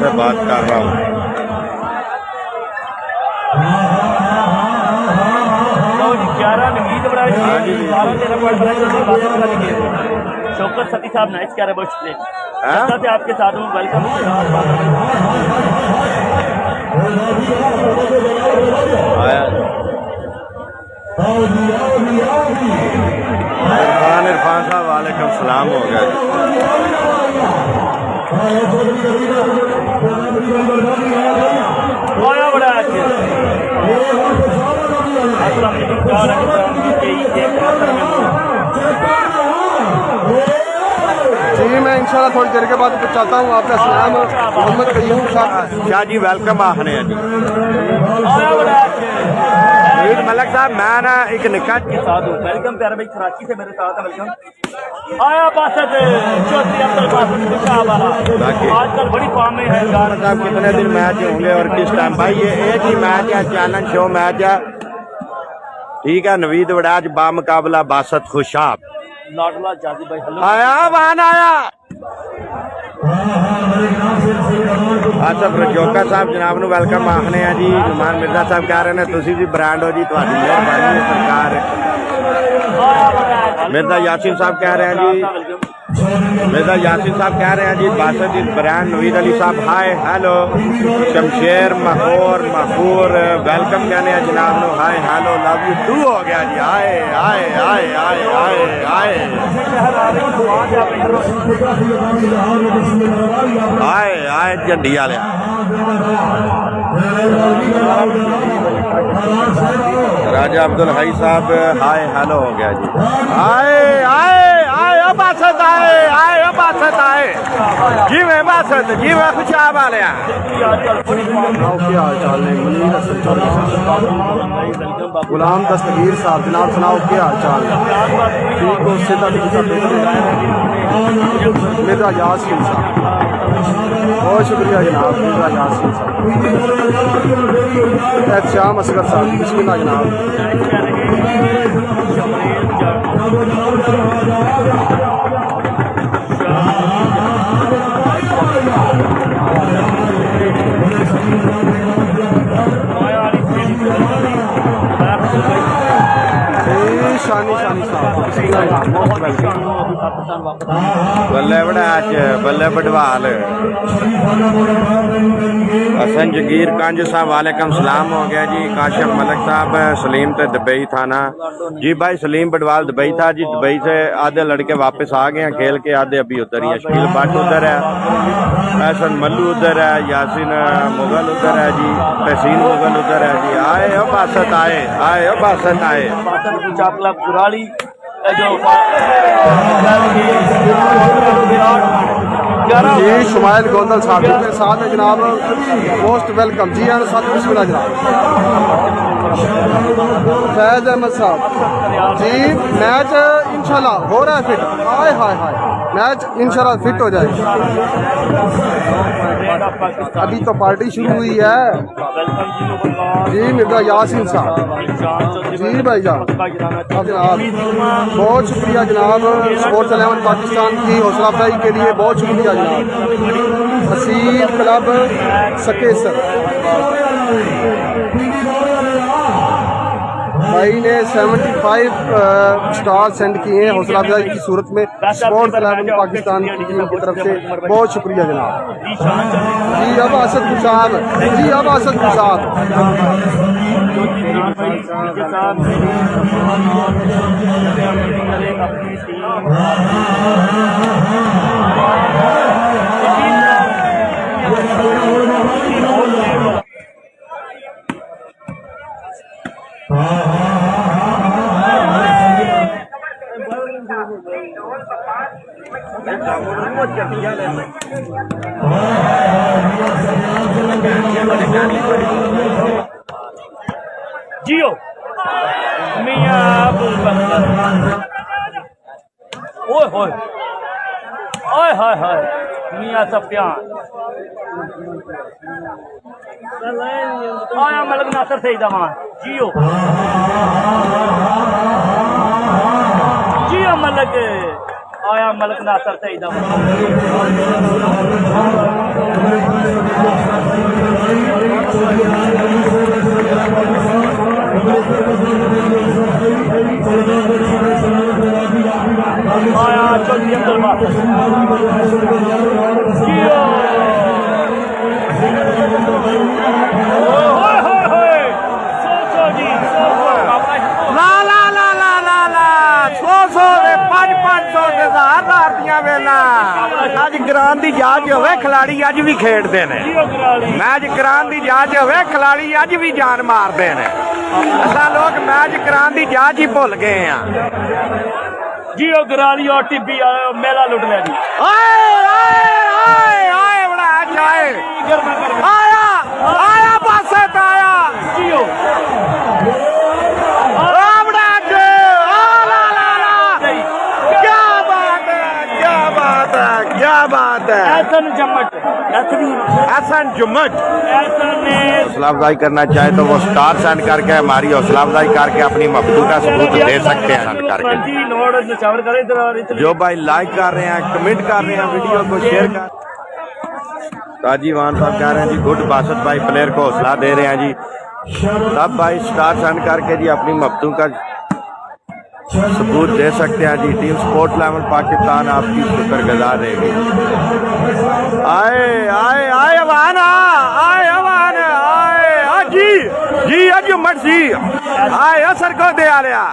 से बात कर रहा हूँ। हाँ शौकत सती साहब नाइस क्या बहुत शुक्रिया आपके साथ हूँ वेलकम इरफान इरफान साहब वालेकुम सलाम हो गया। जी मैं इंशाल्लाह थोड़ी देर के बाद पहुंचाता हूँ। आपका सलाम मोहम्मद कयूम साहब शाह जी वेलकम आखने जी। मीर मलक साहब मैं ना एक निका के साथ हूँ। वेलकम प्यारे भाई कराची से मेरे साथ वेलकम आया बासठ चौधरी अब्दुल वाला। आजकल बड़ी फॉर्म में है। साहब कितने दिन मैच होंगे और किस टाइम भाई ये एक ही मैच है चैलेंज शो मैच है। ठीक है नवीद वड़ाज बामुकाबला बासत खुशाब। लाडला जाजी भाई हेलो आया वान आया ਆਸਫ ਰਜੋਕਾ ਸਾਹਿਬ ਜਨਾਬ ਨੂੰ ਵੈਲਕਮ ਆਖਨੇ ਆ ਜੀ ਜਮਾਨ ਮਿਰਜ਼ਾ ਸਾਹਿਬ ਕਹਿ ਰਹੇ ਨੇ ਤੁਸੀਂ ਵੀ ਬ੍ਰਾਂਡ ਹੋ ਜੀ ਤੁਹਾਡੀ ਮਿਹਰਬਾਨੀ ਹੈ ਸਰਕਾਰ ਮਿਰਜ਼ਾ ਯਾਸੀਨ ਸਾਹਿਬ ਕਹਿ ਰਹੇ ਆ ਜੀ मिर्ज़ा यासिन साहब कह रहे हैं जी बासत इस ब्रांड नवीद अली साहब हाय हेलो शमशेर महोर मखूर वेलकम कहने हैं जनाब no hi hello love you too हो गया जी हाय हाय हाय हाय हाय हाय हाय हाय झंडी वाले राजा अब्दुल हाई साहब हाय हेलो हो गया जी हाय हाय हाय अब गुलाम दस्तगीर साहब, जनाब सुनाओ के हाल चाल यासीन साहब। बहुत शुक्रिया जनाब मेरा यासीन साहब। श्याम असगर साहब बिस्मिल्लाह जनाब। ਬੱਲੇ ਬੜਾਚ ਬੱਲੇ ਬਡਵਾਲ ਹਸਨ ਜਗੀਰ ਕਾਂਜ ਸਾਹਿਬ ਵਾਲੇਕਮ ਸਲਾਮ ਹੋ ਗਿਆ ਜੀ ਕਾਸ਼ਮ ਮਲਕ ਸਾਹਿਬ ਸਲੀਮ ਤੇ ਦੁਬਈ ਥਾਣਾ जी भाई सलीम बडवाल दुबई था जी दुबई से आधे लड़के वापस आ गए हैं खेल के आधे अभी उधर ही अशील भट्ट उधर है एहसन मल्लू उधर है यासिन मुगल उधर है जी तहसीन मुगल उधर है जी आए अब आसत आए आए अब आसत आए चापला पुराली जो जी शुमाइल गोंदल साहब जी के साथ है जनाब मोस्ट वेलकम जी हाँ साथ बिस्मिल्लाह जनाब फैज अहमद साहब जी मैच इंशाल्लाह हो रहा है fit hi hi hi match इंशाल्लाह फिट हो जाए अभी तो पार्टी शुरू हुई है। जी, मिर्ज़ा यासीन साहब। जी अब जनाब बहुत शुक्रिया जनाब। स्पोर्ट्स एलेवन पाकिस्तान की हौसला अफजाई के लिए बहुत शुक्रिया जनाब। हसीब क्लब सकेसर। भाई ने 75 स्टार सेंड किए हैं हौसला अफजाई की सूरत में। स्पोर्ट्स एलेवन पाकिस्तान की टीम की तरफ़ से बहुत शुक्रिया जनाब। जी अब असद साहब जी अब असद साहब जियो। मियाँ ओए, होए। ओए हाय हाय मियाँ सफियान। आया मलक नासर से दमान जियो। जियो मलक ਆਇਆ ਮਲਕ ਨਾਸਰ ਚਾਹੀਦਾ ਜਾਂਚ ਹੋਵੇ ਖਿਲਾੜੀ ਅੱਜ ਵੀ ਖੇਡਦੇ ਨੇ। ਮੈਚ ਕਰਾਉਣ ਦੀ ਜਾਂਚ ਹੋਵੇ ਖਿਲਾੜੀ ਅੱਜ ਵੀ ਜਾਨ ਮਾਰਦੇ ਨੇ। ਅਸਾਂ ਲੋਕ ਮੈਚ ਕਰਾਉਣ ਦੀ ਜਾਂਚ ਹੀ ਭੁੱਲ ਗਏ ਆ ਜੀਓ ਗਰਾਲੀ ਓਟੀਪੀ ਮੇਲਾ ਲੁੱਟ ਲਿਆ ਜੀ। ਆਏ बात है? क्या बात है एहसन जुम्मट। हौसला अफजाई करना चाहे तो वो स्टार सेंड करके हमारी हौसला अफजाई करके अपनी मफदू का सबूत दे सकते हैं करके। जो भाई लाइक कर रहे हैं कमेंट कर रहे हैं वीडियो को शेयर कर ताजी वान साहब कह रहे हैं जी गुड बासत भाई प्लेयर को हौसला दे रहे हैं जी। सब भाई स्टार सेंड करके जी अपनी मफदू का सबूत दे सकते हैं जी। टीम स्पोर्ट लेवल पाकिस्तान आपकी शुक्र गुजार रहेगी। आए आए आए अवाना आए अवाना आए अजी जी अजी उमर जी आए असर को दे आ रहा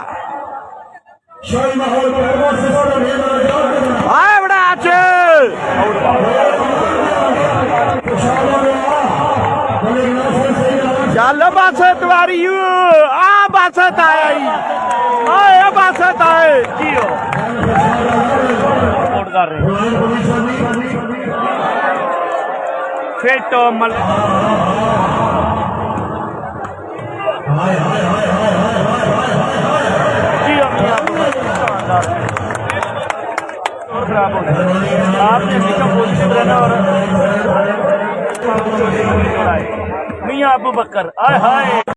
आए, बड़ा चल चल बस तुम्हारी आ बस आया ਏ ਜੀਓ ਸਪੋਰਟ ਕਰ ਰਹੇ ਫੇਟੋ ਮਲ ਹਾਏ ਹਾਏ ਹਾਏ ਹਾਏ ਹਾਏ ਜੀਓ ਮੀਆਂ ਸ਼ਾਨਦਾਰ ਖਰਾਬ ਹੋ ਗਿਆ ਆਪ ਨੇ ਵੀ ਕੰਪੋਜ਼ਿਟ ਰਹਿਣਾ ਔਰ ਮੀਆਂ ਅਬੂ ਬਕਰ ਆਏ ਹਾਏ